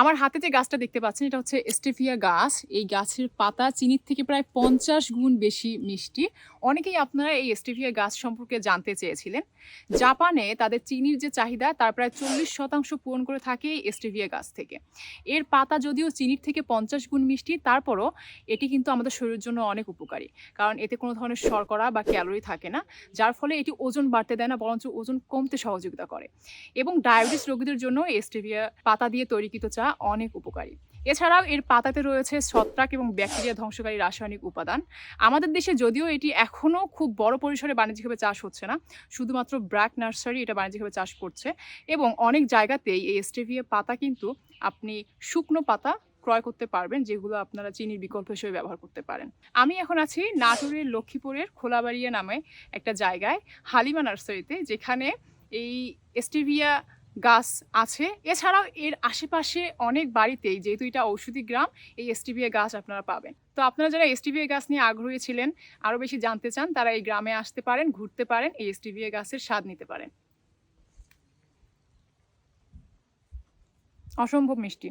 আমার হাতে যে গাছটা দেখতে পাচ্ছেন, এটা হচ্ছে স্টেফিয়া গাছ। এই গাছের পাতা চিনির থেকে প্রায় পঞ্চাশ গুণ বেশি মিষ্টি। অনেকেই আপনারা এই স্টেফিয়া গাছ সম্পর্কে জানতে চেয়েছিলেন। জাপানে তাদের চিনির যে চাহিদা, তার প্রায় চল্লিশ শতাংশ পূরণ করে থাকে এই স্টেভিয়া গাছ থেকে। এর পাতা যদিও চিনির থেকে পঞ্চাশ গুণ মিষ্টি, তারপরও এটি কিন্তু আমাদের শরীরের জন্য অনেক উপকারী। কারণ এতে কোনো ধরনের শর্করা বা ক্যালোরি থাকে না, যার ফলে এটি ওজন বাড়তে দেয় না, বরঞ্চ ওজন কমতে সহযোগিতা করে। এবং ডায়াবেটিস রোগীদের জন্য স্টেভিয়া পাতা দিয়ে তৈরিকৃত চা অনেক উপকারী। এছাড়াও এর পাতাতে রয়েছে ছত্রাক এবং ব্যাকটেরিয়া ধ্বংসকারী রাসায়নিক উপাদান। আমাদের দেশে যদিও এটি এখনও খুব বড় পরিসরে বাণিজ্যিকভাবে চাষ হচ্ছে না, শুধুমাত্র ব্র্যাক নার্সারি এটা বাণিজ্যিকভাবে চাষ করছে এবং অনেক জায়গাতেই এই স্টেভিয়া পাতা কিন্তু আপনি শুকনো পাতা ক্রয় করতে পারবেন, যেগুলো আপনারা চিনির বিকল্প হিসেবে ব্যবহার করতে পারেন। আমি এখন আছি নাটোরের লক্ষ্মীপুরের খোলাবাড়িয়া নামে একটা জায়গায়, হালিমা নার্সারিতে, যেখানে এই স্টেভিয়া গাছ আছে। এছাড়াও এর আশেপাশে অনেক বাড়িতেই যেহেতু এটা ঔষধি গ্রাম, এই এসটিভিএ গাছ আপনারা পাবেন। তো আপনারা যারা এসটিভিএ গাছ নিয়ে আগ্রহী ছিলেন, আরও বেশি জানতে চান, তারা এই গ্রামে আসতে পারেন, ঘুরতে পারেন, এই এসটিভিএ গাছের স্বাদ নিতে পারেন। অসম্ভব মিষ্টি।